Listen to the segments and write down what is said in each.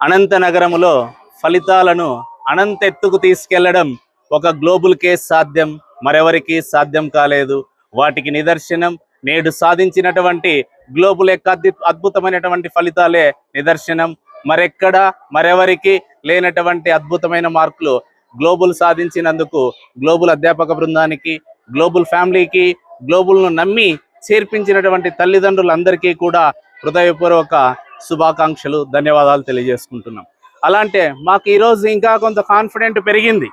అనంత నగరములో ఫలితాలను అనంత ఎత్తుకు తీసుకెళ్ళడం ఒక గ్లోబల్ కేస్ సాధ్యం. మరెవరికి సాధ్యం కాలేదు. వాటికి నిదర్శనం నేడు సాధించినటువంటి గ్లోబల్ యొక్క అద్భుతమైనటువంటి ఫలితాలే నిదర్శనం. మరెక్కడ మరెవరికి లేనటువంటి అద్భుతమైన మార్కులు గ్లోబల్ సాధించినందుకు గ్లోబల్ అధ్యాపక బృందానికి గ్లోబల్ ఫ్యామిలీకి గ్లోబల్ను నమ్మి చేర్పించినటువంటి తల్లిదండ్రులందరికీ కూడా హృదయపూర్వక శుభాకాంక్షలు ధన్యవాదాలు తెలియజేసుకుంటున్నాం. అలాంటే మాకు ఈరోజు ఇంకా కొంత కాన్ఫిడెంట్ పెరిగింది.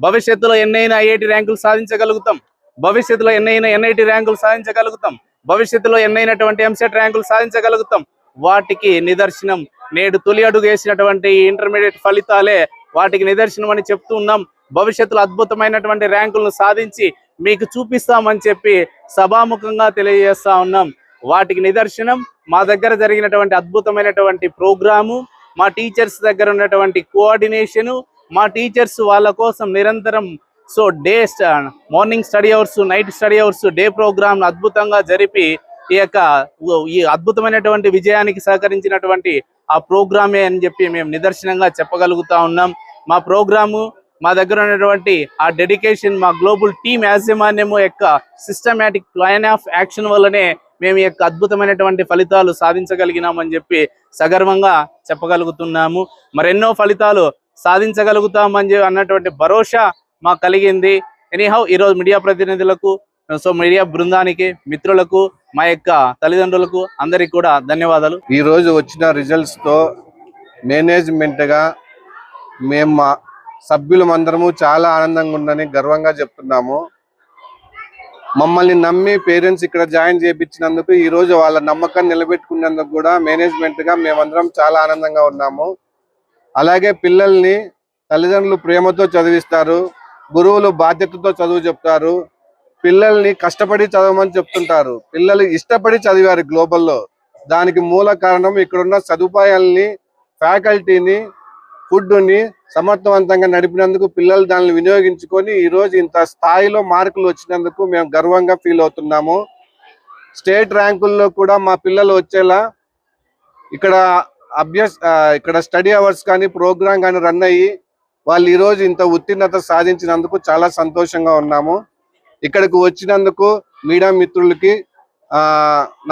భవిష్యత్తులో ఎన్నైనా ఐఐటి ర్యాంకులు సాధించగలుగుతాం. భవిష్యత్తులో ఎన్నైనా ఎన్ఐటి ర్యాంకులు సాధించగలుగుతాం. భవిష్యత్తులో ఎన్నైనటువంటి ఎంసెట్ ర్యాంకులు సాధించగలుగుతాం. వాటికి నిదర్శనం నేడు తొలి అడుగు వేసినటువంటి ఇంటర్మీడియట్ ఫలితాలే వాటికి నిదర్శనం అని చెప్తూ ఉన్నాం. భవిష్యత్తులో అద్భుతమైనటువంటి ర్యాంకులను సాధించి మీకు చూపిస్తామని చెప్పి సభాముఖంగా తెలియజేస్తా ఉన్నాం. వాటికి నిదర్శనం మా దగ్గర జరిగినటువంటి అద్భుతమైనటువంటి ప్రోగ్రాము మా టీచర్స్ దగ్గర ఉన్నటువంటి కోఆర్డినేషను మా టీచర్స్ వాళ్ళ కోసం నిరంతరం so day morning study hours night study hours day program అద్భుతంగా జరిపి ఈ యొక్క ఈ అద్భుతమైనటువంటి విజయానికి సహకరించినటువంటి ఆ ప్రోగ్రామే అని చెప్పి మేము నిదర్శనంగా చెప్పగలుగుతా ఉన్నాం. మా ప్రోగ్రాము మా దగ్గర ఉన్నటువంటి ఆ డెడికేషన్ మా గ్లోబల్ టీమ్ యాజమాన్యము యొక్క సిస్టమేటిక్ ప్లాన్ ఆఫ్ యాక్షన్ వల్లనే మేము ఈ యొక్క అద్భుతమైనటువంటి ఫలితాలు సాధించగలిగినామని చెప్పి సగర్వంగా చెప్పగలుగుతున్నాము. మరెన్నో ఫలితాలు సాధించగలుగుతామని చెప్పి అన్నటువంటి భరోసా మాకు కలిగింది. ఎనీహౌ ఈరోజు మీడియా ప్రతినిధులకు సో మీడియా బృందానికి మిత్రులకు మా యొక్క తల్లిదండ్రులకు అందరికి కూడా ధన్యవాదాలు. ఈ రోజు వచ్చిన రిజల్ట్స్తో మేనేజ్మెంట్గా మేము మా సభ్యులమందరము చాలా ఆనందంగా ఉందని గర్వంగా చెప్తున్నాము. మమ్మల్ని నమ్మి పేరెంట్స్ ఇక్కడ జాయిన్ చేయించినందుకు ఈ రోజు వాళ్ళ నమ్మకాన్ని నిలబెట్టుకున్నందుకు కూడా మేనేజ్మెంట్గా మేమందరం చాలా ఆనందంగా ఉన్నాము. అలాగే పిల్లల్ని తల్లిదండ్రులు ప్రేమతో చదివిస్తారు గురువులు బాధ్యతతో చదువు చెప్తారు పిల్లల్ని కష్టపడి చదవమని చెప్తుంటారు. పిల్లలు ఇష్టపడి చదివారు గ్లోబల్లో. దానికి మూల కారణం ఇక్కడున్న సదుపాయాల్ని ఫ్యాకల్టీని ఫుడ్ని సమర్థవంతంగా నడిపినందుకు పిల్లలు దానిని వినియోగించుకొని ఈ రోజు ఇంత స్థాయిలో మార్కులు వచ్చినందుకు మేము గర్వంగా ఫీల్ అవుతున్నాము. స్టేట్ ర్యాంకుల్లో కూడా మా పిల్లలు వచ్చేలా ఇక్కడ అభ్యస్ ఇక్కడ స్టడీ అవర్స్ కానీ ప్రోగ్రామ్ కానీ రన్ అయ్యి వాళ్ళు ఈ రోజు ఇంత ఉత్తీర్ణత సాధించినందుకు చాలా సంతోషంగా ఉన్నాము. ఇక్కడికి వచ్చినందుకు మీడియా మిత్రులకి ఆ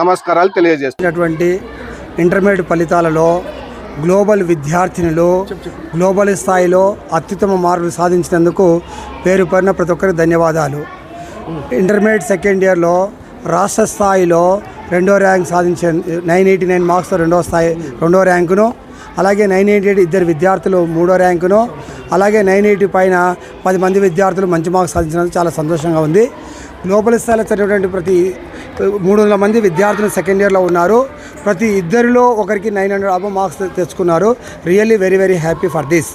నమస్కారాలు తెలియజేస్తున్నటువంటి ఇంటర్మీడియట్ ఫలితాలలో గ్లోబల్ విద్యార్థినులు గ్లోబల్ స్థాయిలో అత్యుత్తమ మార్కులు సాధించినందుకు పేరు పేరున ప్రతి ఒక్కరికి ధన్యవాదాలు. ఇంటర్మీడియట్ సెకండ్ ఇయర్లో రాష్ట్ర స్థాయిలో రెండో ర్యాంక్ సాధించే నైన్ ఎయిటీ నైన్ మార్క్స్తో రెండో స్థాయి రెండో ర్యాంకును అలాగే నైన్ ఎయిటీ ఎయిట్ ఇద్దరు విద్యార్థులు మూడో ర్యాంకును అలాగే నైన్ ఎయిటీ పైన పది మంది విద్యార్థులు మంచి మార్క్స్ సాధించినందుకు చాలా సంతోషంగా ఉంది. గ్లోబల్ స్థాయిలో చదివినటువంటి ప్రతి మూడు వందల మంది విద్యార్థులు సెకండ్ ఇయర్లో ఉన్నారు. ప్రతి ఇద్దరిలో ఒకరికి నైన్ హండ్రెడ్ అబో మార్క్స్ తెచ్చుకున్నారు. Really very very happy for this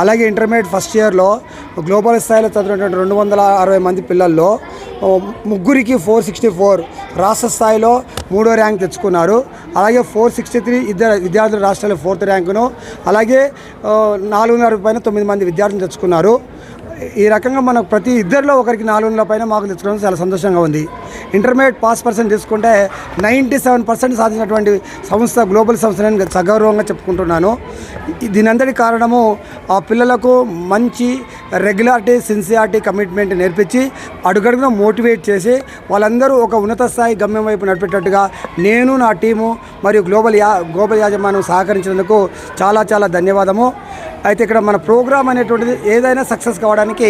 అలాగే ఇంటర్మీడియట్ ఫస్ట్ ఇయర్లో గ్లోబల్ స్థాయిలో చదివినటువంటి రెండు వందల అరవై మంది పిల్లల్లో ముగ్గురికి ఫోర్ సిక్స్టీ ఫోర్ రాష్ట్ర స్థాయిలో మూడో ర్యాంక్ తెచ్చుకున్నారు. అలాగే ఫోర్ సిక్స్టీ త్రీ ఇద్దరు విద్యార్థులు రాష్ట్రాల్లో ఫోర్త్ ర్యాంకును అలాగే నాలుగున్నర పైన తొమ్మిది మంది విద్యార్థులు తెచ్చుకున్నారు. ఈ రకంగా మనకు ప్రతి ఇద్దరిలో ఒకరికి నాలుగు వందల పైన మార్కులు తెచ్చుకోవడం చాలా సంతోషంగా ఉంది. ఇంటర్మీడియట్ పాస్ పర్సెంట్ తీసుకుంటే నైంటీ సెవెన్ పర్సెంట్ సాధించినటువంటి సంస్థ గ్లోబల్ సంస్థ నేను సగౌరవంగా చెప్పుకుంటున్నాను. దీనంతటి కారణము ఆ పిల్లలకు మంచి రెగ్యులారిటీ సిన్సియారిటీ కమిట్మెంట్ నేర్పించి అడుగడుగున మోటివేట్ చేసి వాళ్ళందరూ ఒక ఉన్నత స్థాయి గమ్యం వైపు నడిపేటట్టుగా నేను నా టీము మరియు గ్లోబల్ యా గ్లోబల్ యాజమాన్యం సహకరించినందుకు చాలా చాలా ధన్యవాదము. అయితే ఇక్కడ మన ప్రోగ్రామ్ అనేటువంటిది ఏదైనా సక్సెస్ కావడానికి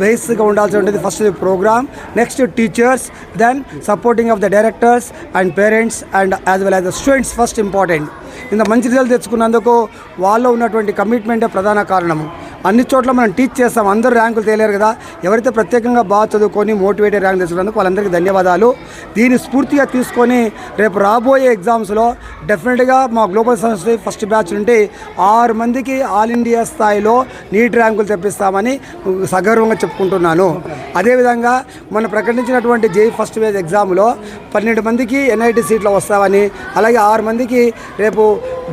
బేస్గా ఉండాల్సి ఉంటుంది first program next teachers then supporting of the directors and parents and as well as the students first important ఇంత మంచి రిజల్ట్ తెచ్చుకున్నందుకు వాళ్ళలో ఉన్నటువంటి కమిట్మెంటే ప్రధాన కారణము. అన్ని చోట్ల మనం టీచ్ చేస్తాం. అందరూ ర్యాంకులు తేలేరు కదా. ఎవరైతే ప్రత్యేకంగా బాగా చదువుకొని మోటివేటెడ్ ర్యాంక్ తెచ్చుకున్నందుకు వాళ్ళందరికీ ధన్యవాదాలు. దీన్ని స్ఫూర్తిగా తీసుకొని రేపు రాబోయే ఎగ్జామ్స్లో డెఫినెట్గా మా గ్లోబల్ సంస్థ ఫస్ట్ బ్యాచ్ నుండి ఆరు మందికి ఆల్ ఇండియా స్థాయిలో నీట్ ర్యాంకులు తెప్పిస్తామని సగర్వంగా చెప్పుకుంటున్నాను. అదేవిధంగా మనం ప్రకటించినటువంటి జేఈ ఫస్ట్ వేజ్ ఎగ్జామ్లో పన్నెండు మందికి ఎన్ఐటి సీట్లు వస్తామని అలాగే ఆరు మందికి రేపు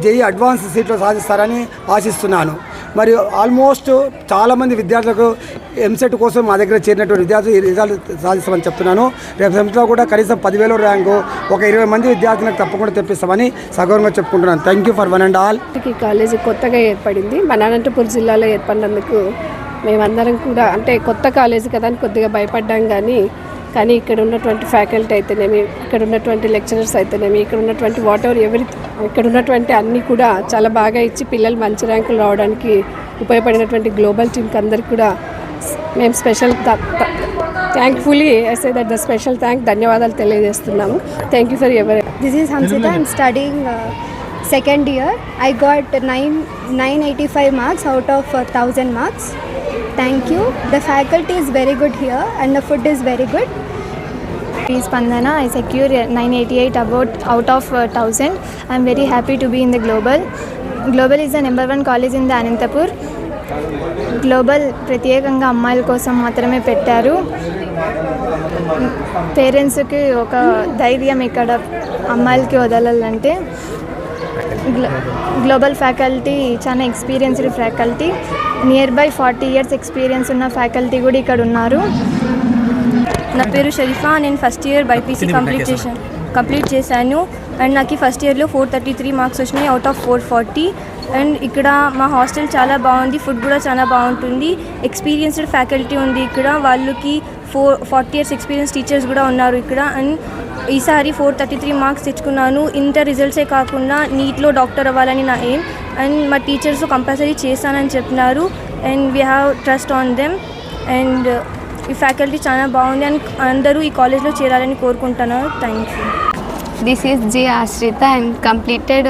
జేఈ అడ్వాన్స్ సీట్లు సాధిస్తారని ఆశిస్తున్నాను. మరియు ఆల్మోస్ట్ చాలామంది విద్యార్థులకు ఎంసెట్ కోసం మా దగ్గర చేరినటువంటి విద్యార్థులు ఈ రిజల్ట్ సాధిస్తామని చెప్తున్నాను. రేపు సెమిస్టర్లో కూడా కనీసం పదివేల ర్యాంకు ఒక ఇరవై మంది విద్యార్థులకు తప్పకుండా తెప్పిస్తామని సగౌరవంగా చెప్పుకుంటున్నాను. Thank you for one and all ఈ కాలేజీ కొత్తగా ఏర్పడింది. మన అనంతపురం జిల్లాలో ఏర్పడినందుకు మేమందరం కూడా అంటే కొత్త కాలేజీ కదా అని కొద్దిగా భయపడ్డాం కానీ కానీ ఇక్కడ ఉన్నటువంటి ఫ్యాకల్టీ అయితేనేమి ఇక్కడ ఉన్నటువంటి లెక్చరర్స్ అయితేనేమి ఇక్కడ ఉన్నటువంటి వాట్ ఎవర్ ఎవరి ఇక్కడ ఉన్నటువంటి అన్నీ కూడా చాలా బాగా ఇచ్చి పిల్లలు మంచి ర్యాంకులు రావడానికి ఉపయోగపడినటువంటి గ్లోబల్ టీంకి అందరికి కూడా మేము special thankfully SI that the special thank ధన్యవాదాలు తెలియజేస్తున్నాము thank you for ever This is Hamsita. I'm studying uh, second year. I got nine 985 marks out of uh, 1000 marks. Thank you. The faculty is very good here and the food is very ఈ స్పందన I secure nine eighty eight about out of thousand I'm very happy to be in the global global is the number one college in the Anantapur global ప్రత్యేకంగా అమ్మాయిల కోసం మాత్రమే పెట్టారు. పేరెంట్స్కి ఒక ధైర్యం ఇక్కడ అమ్మాయిలకి వదలాలంటే గ్లోబల్ ఫ్యాకల్టీ చాలా experienced faculty near by forty years experience ఉన్న ఫ్యాకల్టీ కూడా ఇక్కడ ఉన్నారు. నా పేరు షరీఫా. నేను ఫస్ట్ ఇయర్ బైపీసీ కంప్లీట్ చేశాను. కంప్లీట్ చేశాను. అండ్ నాకు ఫస్ట్ ఇయర్లో ఫోర్ థర్టీ త్రీ మార్క్స్ వచ్చినాయి out of four forty and ఇక్కడ మా హాస్టల్ చాలా బాగుంది. ఫుడ్ కూడా చాలా బాగుంటుంది. ఎక్స్పీరియన్స్డ్ ఫ్యాకల్టీ ఉంది ఇక్కడ. వాళ్ళకి four forty years experience teachers కూడా ఉన్నారు ఇక్కడ. అండ్ ఈసారి ఫోర్ థర్టీ త్రీ మార్క్స్ తెచ్చుకున్నాను ఇంటర్ రిజల్ట్సే కాకుండా నీట్లో డాక్టర్ అవ్వాలని నా ఎయిమ్ అండ్ మా టీచర్స్ కంపల్సరీ చేస్తానని చెప్పినారు. And we have trust on them and ఈ ఫ్యాకల్టీ చాలా బాగుంది అని అందరూ ఈ కాలేజ్లో చేరాలని కోరుకుంటున్నారు thank you this is G Ashritha and completed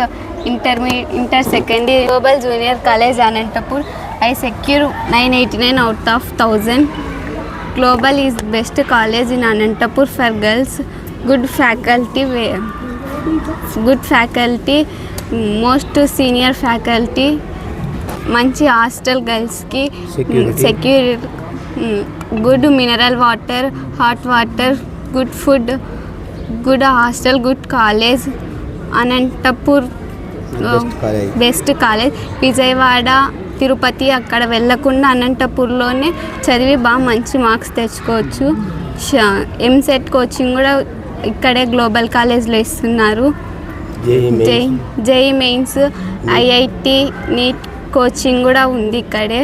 intermediate inter second year global junior college Anantapur I secure nine eighty nine out of thousand global is best college in Anantapur for girls good faculty way good faculty most senior faculty మంచి hostel గర్ల్స్కి secure good mineral water hot water good food good hostel good college Anantapur best college. Vijayawada Tirupati అక్కడ వెళ్ళకుండా అనంతపూర్లోనే చదివి బాగా మంచి marks తెచ్చుకోవచ్చు. EAMCET coaching కూడా ఇక్కడే గ్లోబల్ కాలేజ్లో ఇస్తున్నారు. జై జై మెయిన్స్ ఐఐటి నీట్ కోచింగ్ కూడా ఉంది ఇక్కడే.